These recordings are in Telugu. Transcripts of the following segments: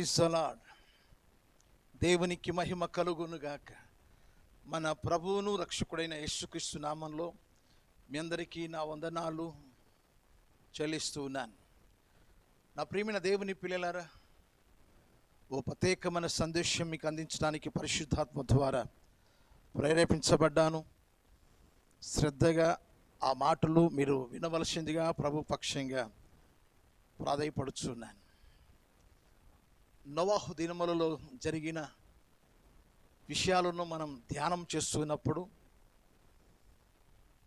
ప్రైజ్ అలాడ్ దేవునికి మహిమ కలుగునుగాక మన ప్రభువును రక్షకుడైన యేసుక్రీస్తు నామంలో మీ అందరికీ నా వందనాలు చెల్లిస్తూ ఉన్నాను. నా ప్రియమైన దేవుని పిల్లలారా ఓ ప్రత్యేకమైన సందేశం మీకు అందించడానికి పరిశుద్ధాత్మ ద్వారా ప్రేరేపించబడ్డాను. శ్రద్ధగా ఆ మాటలు మీరు వినవలసిందిగా ప్రభు పక్షంగా ప్రాధాయపడుచున్నాను. నవాహు దినములలో జరిగిన విషయాలను మనం ధ్యానం చేస్తున్నప్పుడు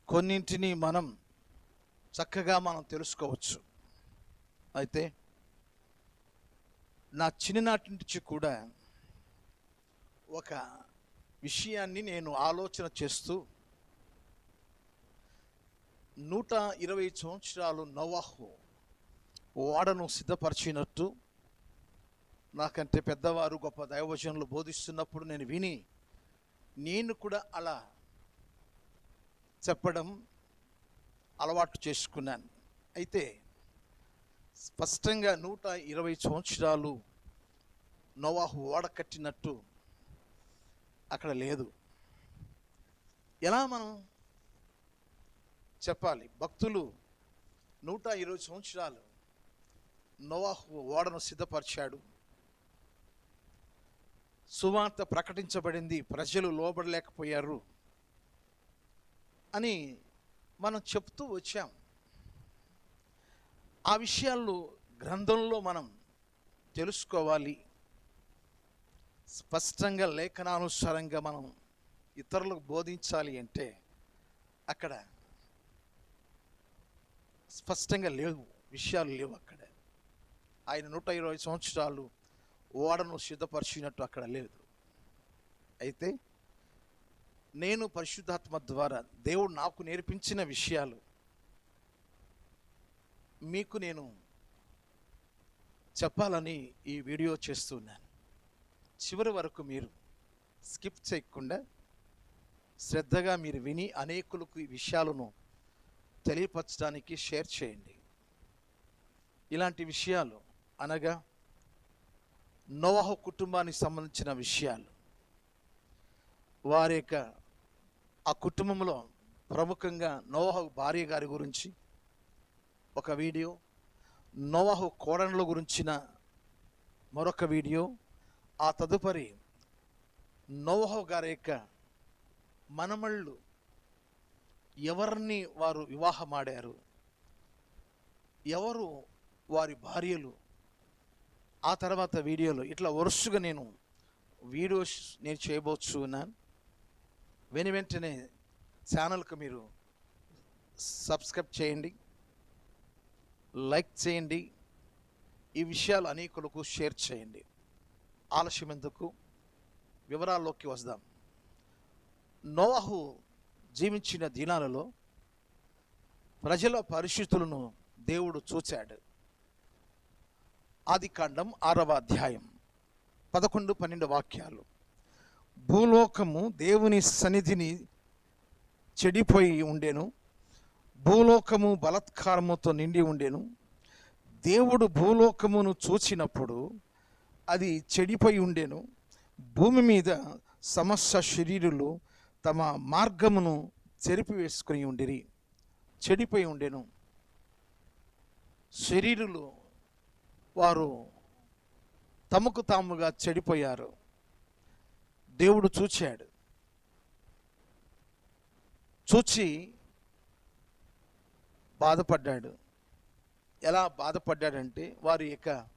కొన్నింటిని మనం చక్కగా మనం తెలుసుకోవచ్చు. అయితే నా చిన్ననాటి నుంచి కూడా ఒక విషయాన్ని నేను ఆలోచన చేస్తూ నూట ఇరవై సంవత్సరాలు నవాహు ఓడను సిద్ధపరిచినట్టు నాకంటే పెద్దవారు గొప్ప దైవజనులు బోధిస్తున్నప్పుడు నేను విని నేను కూడా అలా చెప్పడం అలవాటు చేసుకున్నాను. అయితే స్పష్టంగా నూట ఇరవై సంవత్సరాలు నోవాహు ఓడ కట్టినట్టు అక్కడ లేదు. ఎలా మనం చెప్పాలి? భక్తులు నూట ఇరవై సంవత్సరాలు నోవాహు ఓడను సిద్ధపరిచాడు. సువార్త ప్రకటించబడింది. ప్రజలు లోబడలేకపోయారు అని మనం చెప్తూ వచ్చాం. ఆ విషయాలు గ్రంథంలో మనం తెలుసుకోవాలి. స్పష్టంగా లేఖనానుసారంగా మనం ఇతరులకు బోధించాలి అంటే అక్కడ స్పష్టంగా లేవు. విషయాలు లేవు అక్కడ. ఆయన నూట ఇరవై సంవత్సరాలు ఓడను సిద్ధపరిచినట్టు అక్కడ లేదు. అయితే నేను పరిశుద్ధాత్మ ద్వారా దేవుడు నాకు నేర్పించిన విషయాలు మీకు నేను చెప్పాలని ఈ వీడియో చేస్తున్నాను చివరి వరకు మీరు స్కిప్ చేయకుండా శ్రద్ధగా మీరు విని అనేకులకు ఈ విషయాలను తెలియపరచడానికి షేర్ చేయండి. ఇలాంటి విషయాలు అనగా నోవాహ కుటుంబానికి సంబంధించిన విషయాలు. వారి యొక్క ఆ కుటుంబంలో ప్రముఖంగా నోవాహ భార్య గారి గురించి ఒక వీడియో నోవాహు కోడన్ల గురించిన మరొక వీడియో ఆ తదుపరి నోవాహు గారి యొక్క మనమళ్ళు ఎవరిని వారు వివాహమాడారు ఎవరు వారి భార్యలు ఆ తర్వాత వీడియోలు ఇట్లా వరుసగా నేను వీడియోస్ నేను చేయబోచ్చు ఉన్నాను వెను వెంటనే ఛానల్కి మీరు సబ్స్క్రైబ్ చేయండి. లైక్ చేయండి. ఈ విషయాలు అనేకులకు షేర్ చేయండి. ఆలస్యం ఎందుకు? వివరాల్లోకి వస్తాం. నోవాహు జీవించిన దినాలలో ప్రజల పరిస్థితులను దేవుడు చూచాడు. ఆది కాండం ఆరవ అధ్యాయం. పదకొండు పన్నెండు వాక్యాలు. భూలోకము దేవుని సన్నిధిని చెడిపోయి ఉండెను. భూలోకము బలత్కారముతో నిండి ఉండేను. దేవుడు భూలోకమును చూచినప్పుడు అది చెడిపోయి ఉండెను. భూమి మీద సమస్త శరీరులు తమ మార్గమును చెరిపివేసుకుని ఉండిరి. చెడిపోయి ఉండెను. శరీరులు వారు తమకు తాముగా చెడిపోయారు. దేవుడు చూచాడు. చూచి బాధపడ్డాడు. ఎలా బాధపడ్డాడంటే వారి యొక్క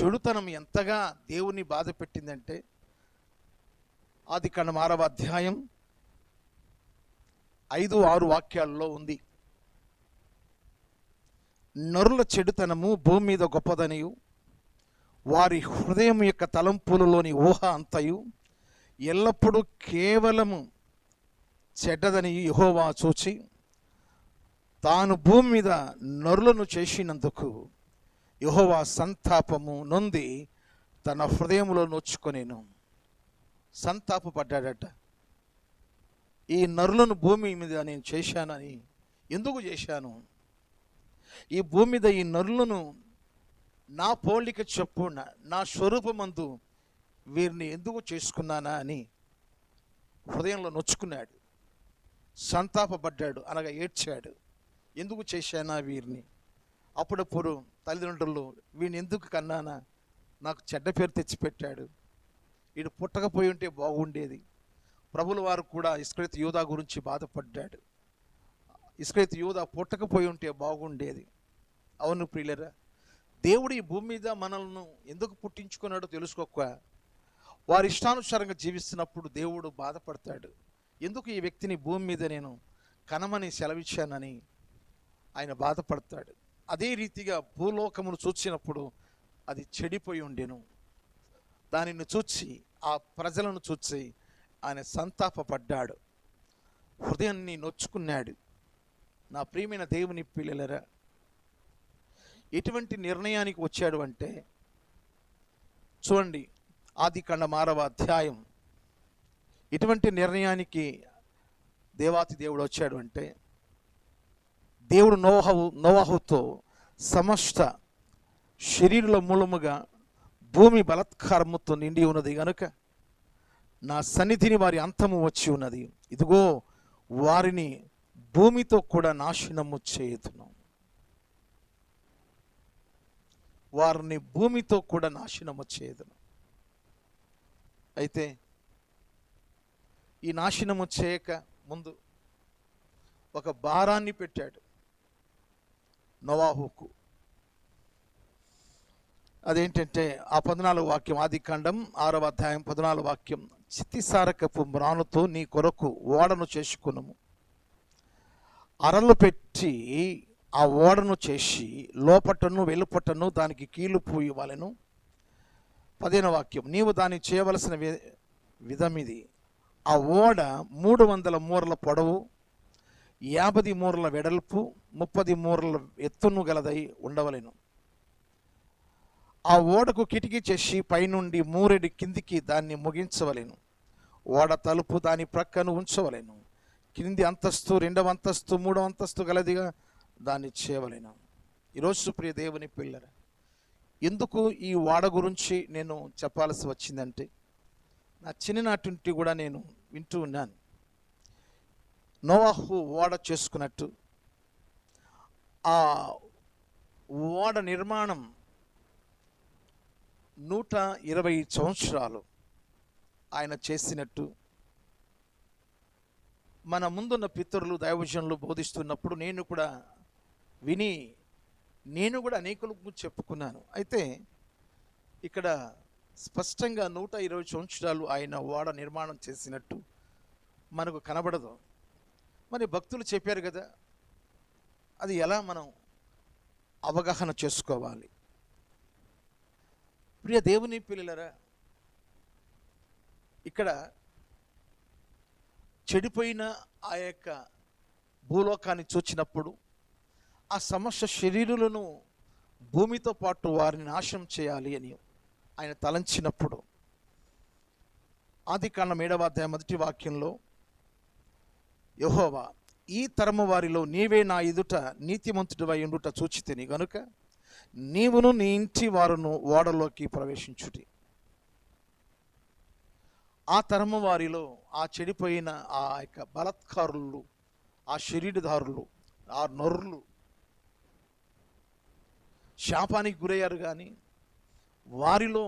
చెడుతనం ఎంతగా దేవుని బాధ పెట్టిందంటే ఆది కణమారవ అధ్యాయం ఐదు ఆరు వాక్యాల్లో ఉంది. నరుల చెడుతనము భూమి మీద గొప్పదనియు. వారి హృదయం యొక్క తలంపులలోని ఊహ అంతయు. ఎల్లప్పుడూ కేవలము చెడ్డదని యహోవా చూచి తాను భూమి మీద నరులను చేసినందుకు యహోవా సంతాపము నొంది తన హృదయంలో నొచ్చుకొనేను. సంతాపపడ్డాడట ఈ నరులను భూమి మీద నేను చేశానని ఎందుకు చేశాను? ఈ భూమి మీద ఈ నరులను నా పోలిక చెప్పున నా స్వరూపమందు వీరిని ఎందుకు చేసుకున్నానా అని హృదయంలో నొచ్చుకున్నాడు. సంతాపపడ్డాడు అనగా ఏడ్చాడు. ఎందుకు చేశానా వీరిని? అప్పుడప్పుడు తల్లిదండ్రులు వీడిని ఎందుకు కన్నానా? నాకు చెడ్డ పేరు తెచ్చిపెట్టాడు. వీడు పుట్టకపోయి ఉంటే బాగుండేది. ప్రభుల వారు కూడా ఇస్క్రిత్ యూదా గురించి బాధపడ్డాడు. ఇస్క్రైత్ యూదా పుట్టకపోయి ఉంటే బాగుండేది. అవును ప్రియులరా దేవుడు ఈ భూమి మీద మనల్ని ఎందుకు పుట్టించుకున్నాడో తెలుసుకోక వారి ఇష్టానుసారంగా జీవిస్తున్నప్పుడు దేవుడు బాధపడతాడు. ఎందుకు ఈ వ్యక్తిని భూమి మీద నేను కనమని సెలవిచ్చానని ఆయన బాధపడతాడు. అదే రీతిగా భూలోకమును చూచినప్పుడు అది చెడిపోయి ఉండెను. దానిని చూచి ఆ ప్రజలను చూచి ఆయన సంతాపపడ్డాడు. హృదయాన్ని నొచ్చుకున్నాడు. నా ప్రియమైన దేవుని పిల్లలరా ఎటువంటి నిర్ణయానికి వచ్చాడు అంటే చూడండి ఆది కండ అధ్యాయం. ఎటువంటి నిర్ణయానికి దేవాతి దేవుడు వచ్చాడు అంటే దేవుడు నోహవు నోవాహుతో సమస్త శరీరుల మూలముగా భూమి బలత్కారముతో నిండి ఉన్నది గనుక నా సన్నిధిని వారి అంతము వచ్చి ఉన్నది. ఇదిగో వారిని భూమితో కూడా నాశనము చేయుదును. వారిని భూమితో కూడా నాశనము చేయదును. అయితే ఈ నాశనము చేయక ముందు ఒక భారాన్ని పెట్టాడు నవాహుకు. అదేంటంటే ఆ పద్నాలుగు వాక్యం ఆదికాండం ఆరవ అధ్యాయం పద్నాలుగు వాక్యం చితిసారకపు మ్రానుతో నీ కొరకు ఓడను చేసుకునము. అరలు పెట్టి ఆ ఓడను చేసి లోపటను వెలుపటను దానికి కీలు ఇవ్వాలను పదిహేను వాక్యం. నీవు దాన్ని చేయవలసిన వి విధమిది ఆ ఓడ మూడు వందల మూరల పొడవు యాభై మూరల వెడల్పు ముప్పది మూరల ఎత్తును గలదై ఉండవలెను. ఆ ఓడకు కిటికీ చేసి పైనుండి మూరెడి కిందికి దాన్ని ముగించవలెను. ఓడ తలుపు దాని ప్రక్కను ఉంచవలెను. కింది అంతస్తు రెండవ అంతస్తు మూడవ అంతస్తు గలదిగా దాన్ని చేయవలేను. ఈరోజు ప్రియ దేవుని పిల్లర ఎందుకు ఈ ఓడ గురించి నేను చెప్పాల్సి వచ్చిందంటే నా చిన్ననాటి కూడా నేను వింటూ ఉన్నాను. నోవాహు ఓడ చేసుకున్నట్టు ఆ ఓడ నిర్మాణం నూట ఇరవై సంవత్సరాలు ఆయన చేసినట్టు మన ముందున్న పితరులు దైవజనులు బోధిస్తున్నప్పుడు నేను కూడా విని నేను కూడా అనేకులకు చెప్పుకున్నాను. అయితే ఇక్కడ స్పష్టంగా నూట ఇరవై సంవత్సరాలు ఆయన ఓడ నిర్మాణం చేసినట్టు మనకు కనబడదు. మరి భక్తులు చెప్పారు కదా అది ఎలా మనం అవగాహన చేసుకోవాలి? ప్రియ దేవుని పిల్లలరా ఇక్కడ చెడిపోయిన ఆ యొక్క భూలోకాన్ని చూచినప్పుడు ఆ సమస్త శరీరులను భూమితో పాటు వారిని నాశనం చేయాలి అని ఆయన తలంచినప్పుడు ఆది కాండం ఏడవ అధ్యాయం మొదటి వాక్యంలో యహోవా ఈ తరము వారిలో నీవే నా ఎదుట నీతిమంతుడివై ఉండుట చూచితిని. గనుక నీవును నీ ఇంటి వారును ఓడలోకి ప్రవేశించుటి ఆ తరము వారిలో ఆ చెడిపోయిన ఆ యొక్క బలత్కారులు ఆ శరీరధారులు ఆ నొర్రులు శాపానికి గురయ్యారు కానీ వారిలో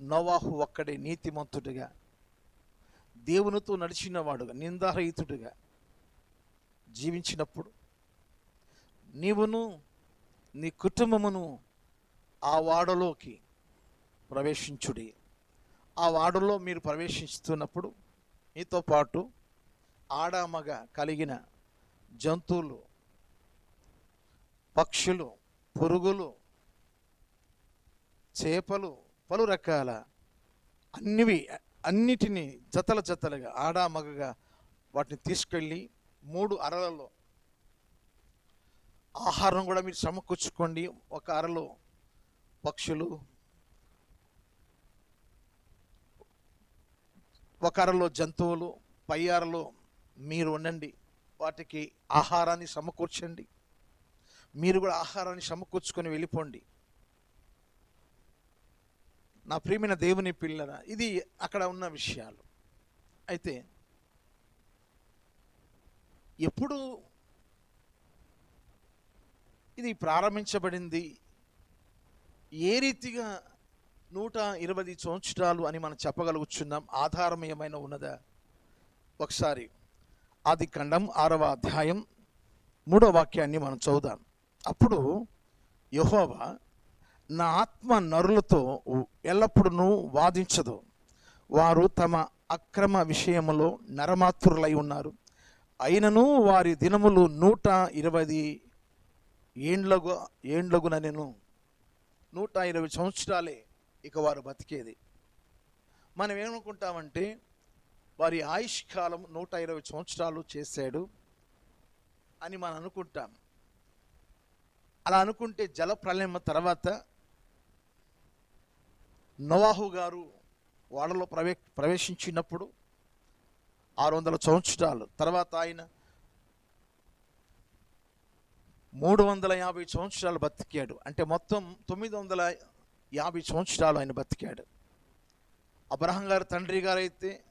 నోవాహు ఒక్కడే నీతిమంతుడిగా దేవునితో నడిచినవాడుగా నిందారహితుడిగా జీవించినప్పుడు నీవును నీ కుటుంబమును ఆ వాడలోకి ప్రవేశించుడి. ఆ వాడలో మీరు ప్రవేశిస్తున్నప్పుడు మీతో పాటు ఆడామగ కలిగిన జంతువులు పక్షులు పురుగులు చేపలు పలు రకాల అన్నివి అన్నిటినీ జతల జతలుగా ఆడా మగగా వాటిని తీసుకెళ్ళి మూడు అరలలో ఆహారం కూడా మీరు సమకూర్చుకోండి. ఒక అరలో పక్షులు ఒక అరలో జంతువులు పై అరలో మీరు ఉండండి. వాటికి ఆహారాన్ని సమకూర్చండి. మీరు కూడా ఆహారాన్ని సమకూర్చుకొని వెళ్ళిపోండి. నా ప్రియమైన దేవుని పిల్లల ఇది అక్కడ ఉన్న విషయాలు. అయితే ఎప్పుడు ఇది ప్రారంభించబడింది? ఏ రీతిగా నూట ఇరవై సంవత్సరాలు అని మనం చెప్పగలుగుతున్నాం ఆధారం ఏమైనా ఉన్నదా? ఒకసారి ఆది ఖండం ఆరవ అధ్యాయం మూడవ వాక్యాన్ని మనం చదువుదాం. అప్పుడు యహోవా నా ఆత్మ నరులతో ఎల్లప్పుడూ వాదించదు. వారు తమ అక్రమ విషయములో నరమాతురులై ఉన్నారు. అయినను వారి దినములు నూట ఇరవై ఏండ్లగు ఏండ్లగున నేను నూట ఇరవై సంవత్సరాలే ఇక వారు బతికేది. మనం ఏమనుకుంటామంటే వారి ఆయుష్ కాలం నూట ఇరవై సంవత్సరాలు చేశాడు అని మనం అనుకుంటాం. అలా అనుకుంటే జల ప్రళయం తర్వాత నవాహు గారు వాడలో ప్రవే ప్రవేశించినప్పుడు ఆరు వందల సంవత్సరాలు తర్వాత ఆయన మూడు వందల యాభై సంవత్సరాలు బతికాడు. అంటే మొత్తం తొమ్మిది వందల యాభై సంవత్సరాలు ఆయన బతికాడు. అబ్రహం గారి తండ్రి గారు అయితే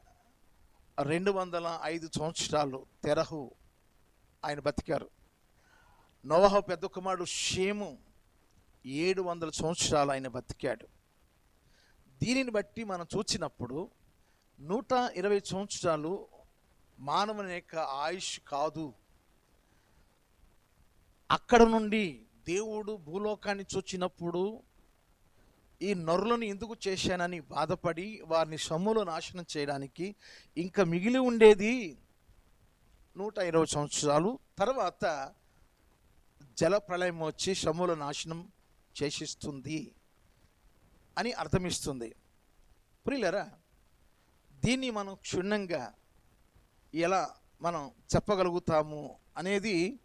రెండు వందల ఐదు సంవత్సరాలు తెరహు ఆయన బతికారు. నోవహ పెద్ద కుమారుడు షేము ఏడు వందల సంవత్సరాలు ఆయన బతికాడు. దీనిని బట్టి మనం చూసినప్పుడు నూట ఇరవై సంవత్సరాలు మానవుని యొక్క ఆయుష్ కాదు. అక్కడ నుండి దేవుడు భూలోకాన్ని చూచినప్పుడు ఈ నరులను ఎందుకు చేశానని బాధపడి వారిని సొమ్ములో నాశనం చేయడానికి ఇంకా మిగిలి ఉండేది నూట ఇరవై సంవత్సరాలు. తర్వాత జల ప్రళయం వచ్చి సొమ్ముల నాశనం చేసిస్తుంది అని అర్థమిస్తుంది. ప్రియులరా దీన్ని మనం క్షుణ్ణంగా ఎలా మనం చెప్పగలుగుతాము అనేది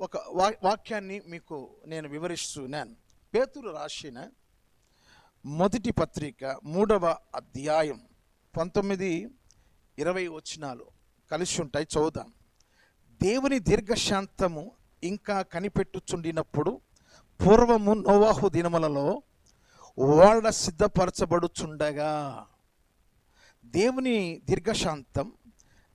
ఒక వా వాక్యాన్ని మీకు నేను వివరిస్తున్నాను. పేతురు రాసిన మొదటి పత్రిక మూడవ అధ్యాయం పంతొమ్మిది ఇరవై వచనాలు కలిసి ఉంటాయి. చదువుదాం. దేవుని దీర్ఘశాంతము ఇంకా కనిపెట్టుచుండినప్పుడు పూర్వము నోవాహు దినములలో ఓడ సిద్ధపరచబడుచుండగా. దేవుని దీర్ఘశాంతం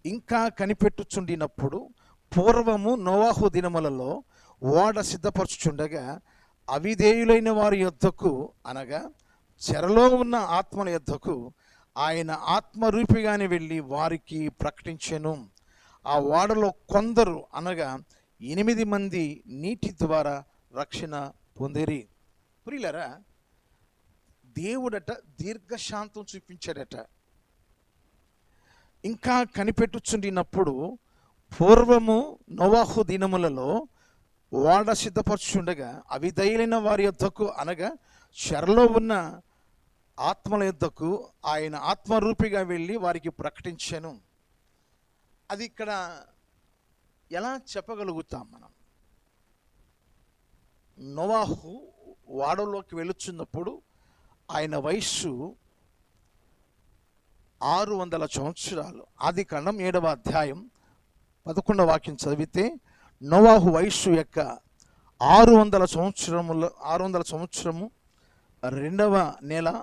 ఇంకా కనిపెట్టుచుండినప్పుడు పూర్వము నోవాహు దినములలో ఓడ సిద్ధపరచుచుండగా అవిధేయులైన వారి యొద్దకు అనగా చెరలో ఉన్న ఆత్మల యొద్దకు ఆయన ఆత్మరూపిగానే వెళ్ళి వారికి ప్రకటించెను. ఆ ఓడలో కొందరు అనగా ఎనిమిది మంది నీటి ద్వారా రక్షణ పొందిరి. ప్రియులరా దేవుడట దీర్ఘశాంతం చూపించాడట. ఇంకా కనిపెట్టుచుండినప్పుడు పూర్వము నోవాహు దినములలో ఓడ సిద్ధపరచుండగా అవిధైలైన వారి యొద్దకు అనగా చెరలో ఉన్న ఆత్మల యొద్దకు ఆయన ఆత్మరూపిగా వెళ్ళి వారికి ప్రకటించాను. అది ఇక్కడ ఎలా చెప్పగలుగుతాం మనం? నోవాహు వాడలోకి వెళుచున్నప్పుడు ఆయన వయస్సు ఆరు వందల సంవత్సరాలు. ఆది కాండం ఏడవ అధ్యాయం పదకొండవ వాక్యం చదివితే నోవాహు వయస్సు యొక్క ఆరు వందల సంవత్సరముల ఆరు వందల సంవత్సరము రెండవ నెల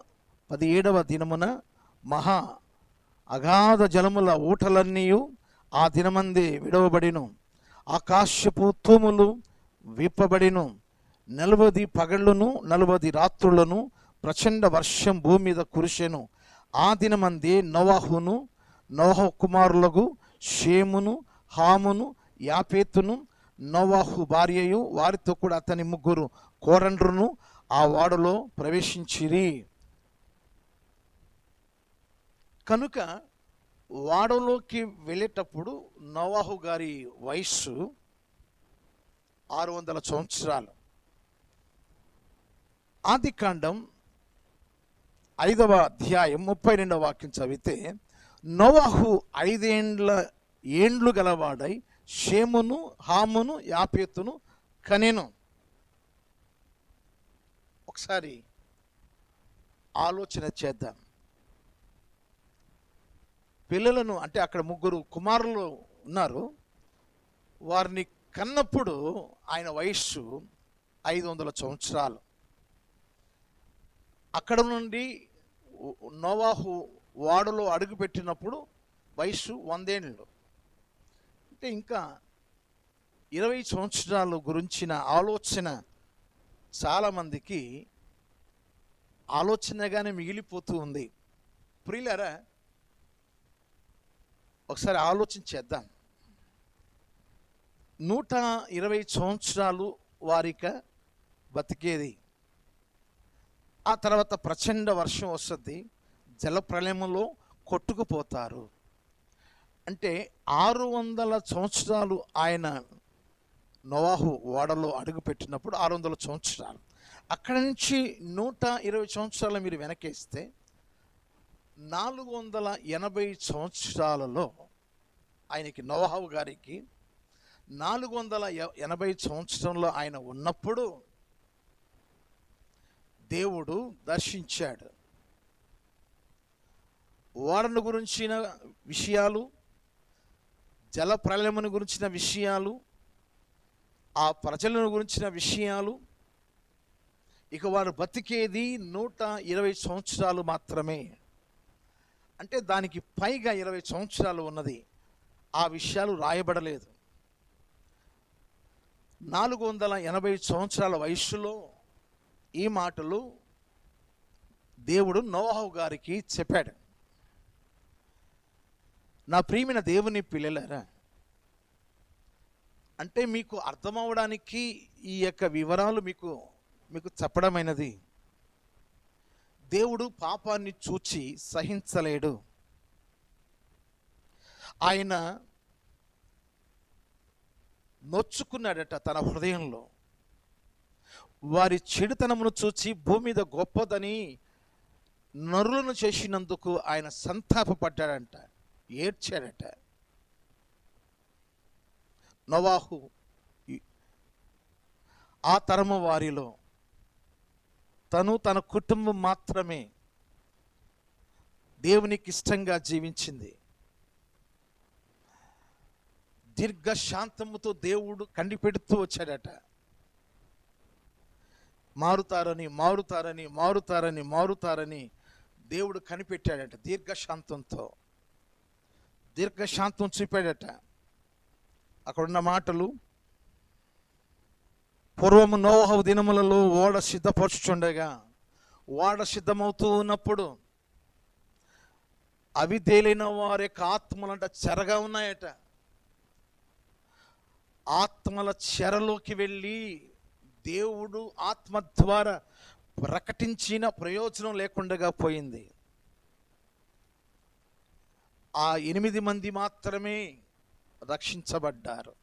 పదిహేడవ దినమున మహా అగాధ జలముల ఊటలన్నీ ఆ దినమందే విడవబడిను. ఆకాశపు తూములు విప్పబడిను. నలవది పగళ్ళును నలవది రాత్రులను ప్రచండ వర్షం భూమి మీద కురిసెను. ఆ దినమందే నోవాహును నోహ కుమారులకు షేమును హామును యాపేతును నోవాహు భార్యయు వారితో కూడా అతని ముగ్గురు కోరండ్రును ఆ వాడలో ప్రవేశించిరి. కనుక వాడలోకి వెళ్ళేటప్పుడు నోవాహు గారి వయస్సు ఆరు వందల సంవత్సరాలు. ఆది కాండం ఐదవ అధ్యాయం ముప్పై రెండవ వాక్యం చదివితే నోవాహు ఐదేండ్ల ఏండ్లు గలవాడై షేమును హామును యాపేతును కనెను. ఒకసారి ఆలోచన చేద్దాం. పిల్లలను అంటే అక్కడ ముగ్గురు కుమారులు ఉన్నారు. వారిని కన్నప్పుడు ఆయన వయస్సు ఐదు వందల సంవత్సరాలు. అక్కడ నుండి నోవాహు వాడలో అడుగుపెట్టినప్పుడు వయస్సు వందేళ్ళు అంటే ఇంకా ఇరవై సంవత్సరాల గురించిన ఆలోచన చాలామందికి ఆలోచనగానే మిగిలిపోతూ ఉంది. ప్రియులరా ఒకసారి ఆలోచన చేద్దాం. నూట ఇరవై సంవత్సరాలు వారిక బతికేది. ఆ తర్వాత ప్రచండ వర్షం వస్తుంది జలప్రలయంలో కొట్టుకుపోతారు. అంటే ఆరు వందల సంవత్సరాలు ఆయన నోవాహు ఓడలో అడుగుపెట్టినప్పుడు ఆరు వందల సంవత్సరాలు. అక్కడి నుంచి నూట ఇరవై సంవత్సరాలు మీరు వెనకేస్తే నాలుగు వందల ఎనభై సంవత్సరాలలో ఆయనకి నవాహు గారికి నాలుగు వందల ఎనభై సంవత్సరంలో ఆయన ఉన్నప్పుడు దేవుడు దర్శించాడు. ఓడను గురించిన విషయాలు జల ప్రళయమును గురించిన విషయాలు ఆ ప్రజలను గురించిన విషయాలు ఇక వారు బతికేది నూట ఇరవై సంవత్సరాలు మాత్రమే. అంటే దానికి పైగా ఇరవై సంవత్సరాలు ఉన్నది. ఆ విషయాలు రాయబడలేదు. నాలుగు వందల ఎనభై సంవత్సరాల వయస్సులో ఈ మాటలు దేవుడు నోహావు గారికి చెప్పాడు. నా ప్రియమైన దేవుని పిల్లలారా అంటే మీకు అర్థమవడానికి ఈ యొక్క వివరాలు మీకు మీకు చెప్పడమైనది. దేవుడు పాపాన్ని చూచి సహించలేడు. ఆయన నొచ్చుకున్నాడట తన హృదయంలో. వారి చెడుతనమును చూచి భూమి మీద గొప్పదని నరులను చేసినందుకు ఆయన సంతాపపడ్డాడంట. ఏడ్చాడట నవాహు ఆ తరము వారిలో తను తన కుటుంబం మాత్రమే దేవునికి ఇష్టంగా జీవించింది. దీర్ఘశాంతముతో దేవుడు కండిపెడుతూ వచ్చాడట. మారుతారని మారుతారని మారుతారని మారుతారని దేవుడు కనిపెట్టాడట దీర్ఘశాంతంతో. దీర్ఘశాంతం చూపాడట. అక్కడున్న మాటలు పూర్వము నోహవ దినములలో ఓడ సిద్ధపరచుచుండగా ఓడ సిద్ధమవుతూ ఉన్నప్పుడు అవి తేలిన వారి యొక్క ఆత్మలంట చెరగా ఉన్నాయట. ఆత్మల చెరలోకి వెళ్ళి దేవుడు ఆత్మ ద్వారా ప్రకటించిన ప్రయోజనం లేకుండా పోయింది. ఆ ఎనిమిది మంది మాత్రమే రక్షించబడ్డారు.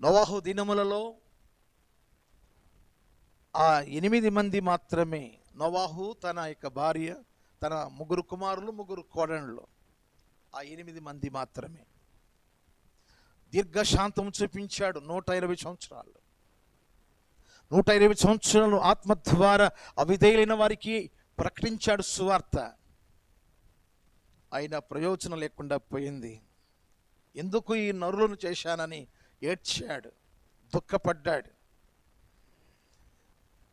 నోవాహు దినములలో ఆ ఎనిమిది మంది మాత్రమే నోవాహు తన యొక్క భార్య తన ముగ్గురు కుమారులు ముగ్గురు కోడళ్ళు ఆ ఎనిమిది మంది మాత్రమే. దీర్ఘశాంతం చూపించాడు నూట ఇరవై సంవత్సరాలు. నూట ఇరవై సంవత్సరాలు ఆత్మ ద్వారా అవిధేయులైన వారికి ప్రకటించాడు సువార్త. అయినా ప్రయోజనం లేకుండా పోయింది. ఎందుకు ఈ నరులను చేశానని ఏడ్చాడు దుఃఖపడ్డాడు.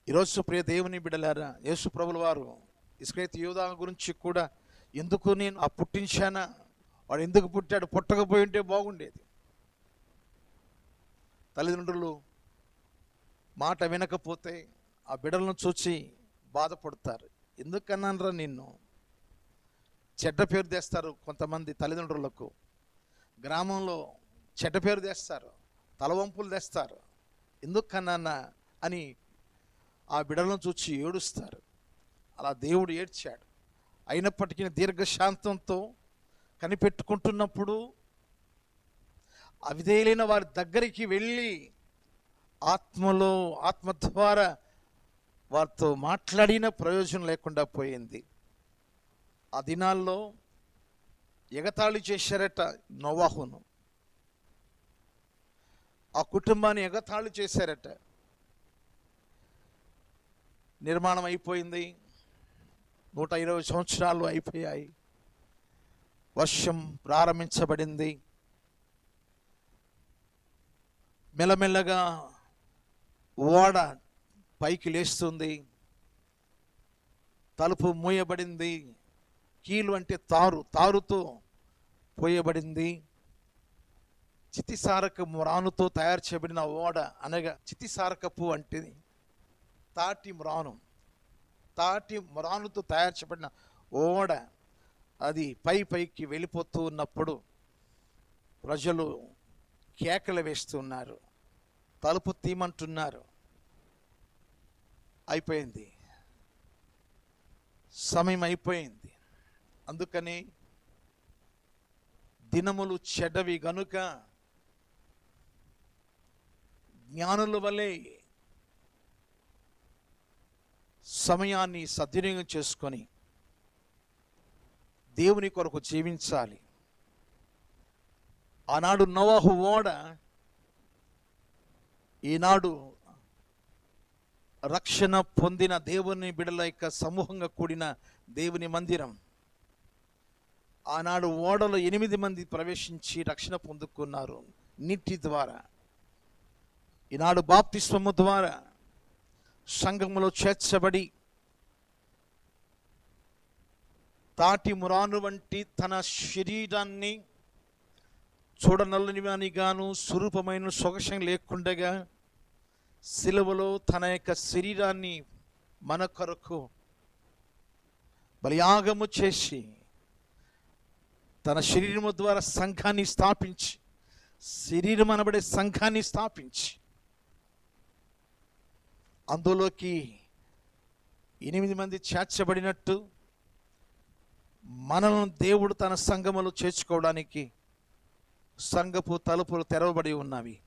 ఈరోజు ప్రియ దేవుని బిడలారా యేసు ప్రభుల వారు ఇస్క్రేత్ యూదా గురించి కూడా ఎందుకు నేను ఆ పుట్టించానా? వాడు ఎందుకు పుట్టాడు? పుట్టకపోయి ఉంటే బాగుండేది. తల్లిదండ్రులు మాట వినకపోతే ఆ బిడలను చూచి బాధపడతారు. ఎందుకన్నానరా నిన్ను? చెడ్డ పేరు తెస్తారు కొంతమంది తల్లిదండ్రులకు. గ్రామంలో చెడ్డ పేరు తెస్తారు తలవంపులు తెస్తారు. ఎందుకన్నా అని ఆ బిడలను చూచి ఏడుస్తారు. అలా దేవుడు ఏడ్చాడు. అయినప్పటికీ దీర్ఘశాంతంతో కనిపెట్టుకుంటున్నప్పుడు అవిధేయులైన వారి దగ్గరికి వెళ్ళి ఆత్మలో ఆత్మ ద్వారా వారితో మాట్లాడిన ప్రయోజనం లేకుండా పోయింది. ఆ దినాల్లో ఎగతాళి చేశారట నోవాహును. ఆ కుటుంబాన్ని ఎగతాళి చేశారట. నిర్మాణం అయిపోయింది. నూట ఇరవై సంవత్సరాలు అయిపోయాయి. వర్షం ప్రారంభించబడింది. మెల్లమెల్లగా ఓడ పైకి లేస్తుంది. తలుపు మూయబడింది. కీలు అంటే తారు. తారుతో పోయబడింది. చితిసారక మ్రానుతో తయారు చేయబడిన ఓడ అనగా చితిసారకపు అంటే తాటి మ్రాను. తాటి మ్రానుతో తయారు చేయబడిన ఓడ అది పై పైకి వెళ్ళిపోతూ ఉన్నప్పుడు ప్రజలు కేకలు వేస్తున్నారు. తలుపు తీమంటున్నారు. అయిపోయింది. సమయం అయిపోయింది. అందుకని దినములు చెడ్డవి గనుక జ్ఞానుల వలె సమయాన్ని సద్వినియోగం చేసుకొని దేవుని కొరకు జీవించాలి. ఆనాడు నోవాహు ఓడ ఈనాడు రక్షణ పొందిన దేవుని బిడల యొక్క సమూహంగా కూడిన దేవుని మందిరం. ఆనాడు ఓడలో ఎనిమిది మంది ప్రవేశించి రక్షణ పొందుకున్నారు నీటి ద్వారా. ఈనాడు బాప్తిస్వము ద్వారా సంఘములో చేర్చబడి తాటి మురాను వంటి తన శరీరాన్ని చూడనల్లని వానిగాను స్వరూపమైన సొగసం లేకుండగా సిలువలో తన యొక్క శరీరాన్ని మన కొరకు బలియాగము చేసి తన శరీరము ద్వారా సంఘాన్ని స్థాపించి శరీరం అనబడే సంఘాన్ని స్థాపించి అందులోకి ఎనిమిది మంది చేర్చబడినట్టు మనను దేవుడు తన సంఘములు చేర్చుకోవడానికి సంఘపు తలుపులు తెరవబడి ఉన్నవి.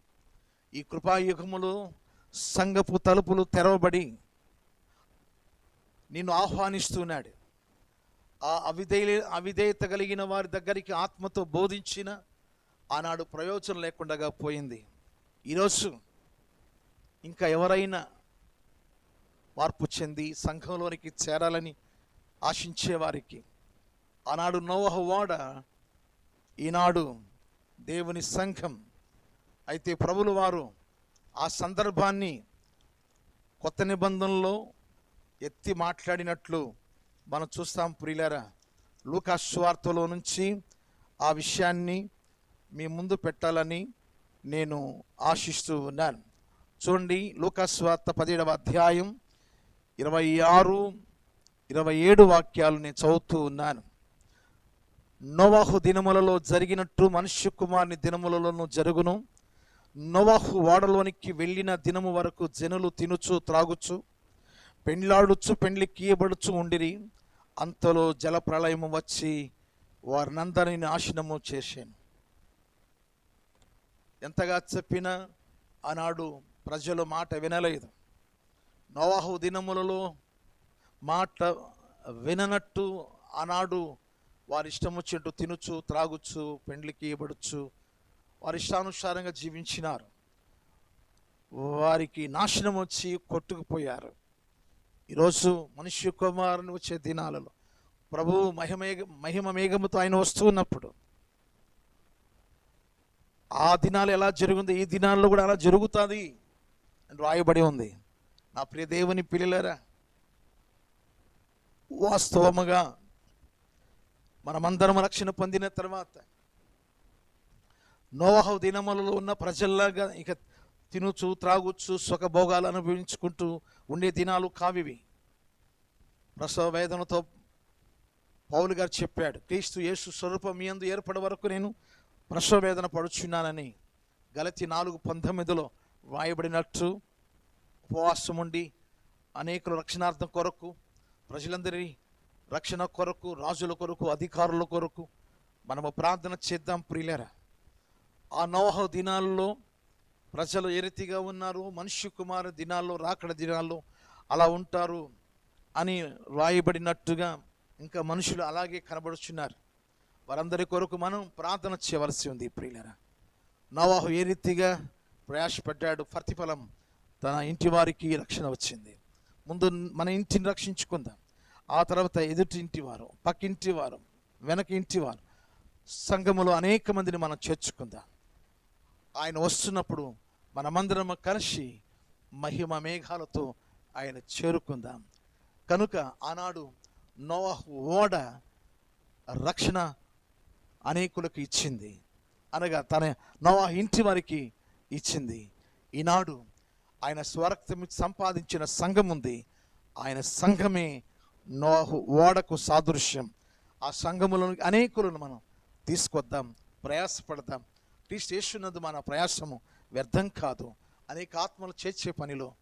ఈ కృపాయుగములో సంఘపు తలుపులు తెరవబడి నిన్ను ఆహ్వానిస్తున్నాడు ఆ అవిధేయ అవిధేయత కలిగిన వారి దగ్గరికి ఆత్మతో బోధించిన ఆనాడు ప్రయోజనం లేకుండా పోయింది. ఈరోజు ఇంకా ఎవరైనా మార్పు చెంది సంఘంలోనికి చేరాలని ఆశించే వారికి ఆనాడు నోవహ వాడ ఈనాడు దేవుని సంఘం అయితే ప్రభులు వారు ఆ సందర్భాన్ని కొత్త నిబంధనలో ఎత్తి మాట్లాడినట్లు మనం చూస్తాం ప్రియులారా లూకాస్వార్తలో నుంచి ఆ విషయాన్ని మీ ముందు పెట్టాలని నేను ఆశిస్తూ ఉన్నాను. చూడండి లూకాస్వార్త పదిహేడవ అధ్యాయం ఇరవై ఆరు ఇరవై ఏడు వాక్యాలు నేను చదువుతూ ఉన్నాను. నోవాహు దినములలో జరిగినట్టు మనుష్య కుమారుని దినములలోనూ జరుగును. నోవాహు వాడలోనికి వెళ్ళిన దినము వరకు జనులు తినుచు త్రాగుచు. పెండ్లాడుచు పెండ్లి కీయబడుచు ఉండిరి. అంతలో జల ప్రళయము వచ్చి వారినందరిని నాశనము చేశాను ఎంతగా చెప్పినా ఆనాడు ప్రజలు మాట వినలేదు. నోవాహు దినములలో మాట విననట్టు ఆనాడు వారి ఇష్టం వచ్చినట్టు తినుచు త్రాగొచ్చు పెండ్లికి ఇవ్వబడుచు వారి ఇష్టానుసారంగా జీవించినారు. వారికి నాశనం వచ్చి కొట్టుకుపోయారు. ఈరోజు మనుష్య కుమారుని వచ్చే దినాలలో ప్రభువు మహిమేగ మహిమ మేఘముతో ఆయన వస్తున్నప్పుడు ఆ దినాలు ఎలా జరుగుంది ఈ దినాల్లో కూడా అలా జరుగుతుంది అని రాయబడి ఉంది. నా ప్రియ దేవుని పిల్లలరా వాస్తవముగా మనమందరం రక్షణ పొందిన తర్వాత నోవహ దినములలో ఉన్న ప్రజల్లాగా ఇక తినుచు త్రాగుచ్చు సుఖభోగాలు అనుభవించుకుంటూ ఉండే దినాలు కావివి. ప్రసవ వేదనతో పౌలు గారు చెప్పాడు క్రీస్తు యేసు స్వరూపం మీ అందు ఏర్పడే వరకు నేను ప్రసవ వేదన పడుచున్నానని. గలతి నాలుగు పంతొమ్మిదిలో వ్రాయబడినట్టు ఉపవాసం ఉండి అనేకుల రక్షణార్థం కొరకు ప్రజలందరి రక్షణ కొరకు రాజుల కొరకు అధికారుల కొరకు మనము ప్రార్థన చేద్దాం ప్రియులరా. ఆ నోహ దినాల్లో ప్రజలు ఏ రీతిగా ఉన్నారు? మనుష్య కుమార దినాల్లో రాకడ దినాల్లో అలా ఉంటారు అని రాయబడినట్టుగా ఇంకా మనుషులు అలాగే కనబడుచున్నారు. వారందరి కొరకు మనం ప్రార్థన చేయవలసి ఉంది ప్రియులరా. నవాహు ఏ రీతిగా ప్రయాసపడ్డాడు? ప్రతిఫలం తన ఇంటి వారికి రక్షణ వచ్చింది. ముందు మన ఇంటిని రక్షించుకుందాం. ఆ తర్వాత ఎదుటి ఇంటి వారు పక్కింటి వారు వెనక ఇంటి వారు సంఘములో అనేక మందిని మనం చేర్చుకుందాం. ఆయన వస్తున్నప్పుడు మనమందరం కలిసి మహిమ మేఘాలతో ఆయన చేరుకుందాం. కనుక ఆనాడు నోవాహు ఓడ రక్షణ అనేకులకు ఇచ్చింది. అనగా తన నోవా ఇంటి వారికి ఇచ్చింది. ఈనాడు ఆయన స్వరక్తం సంపాదించిన సంఘం ఉంది. ఆయన సంఘమే నోహు ఓడకు సాదృశ్యం. ఆ సంఘములను అనేకులను మనం తీసుకొద్దాం ప్రయాసపడదాం. క్రీస్తు యేసునందు మన ప్రయాసము వ్యర్థం కాదు. అనేక ఆత్మలు చేర్చే పనిలో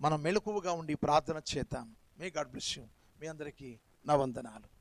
మనం మెలకువగా ఉండి ప్రార్థన చేద్దాం. మే గాడ్ బ్లెస్ యూ మీ అందరికీ నా వందనాలు.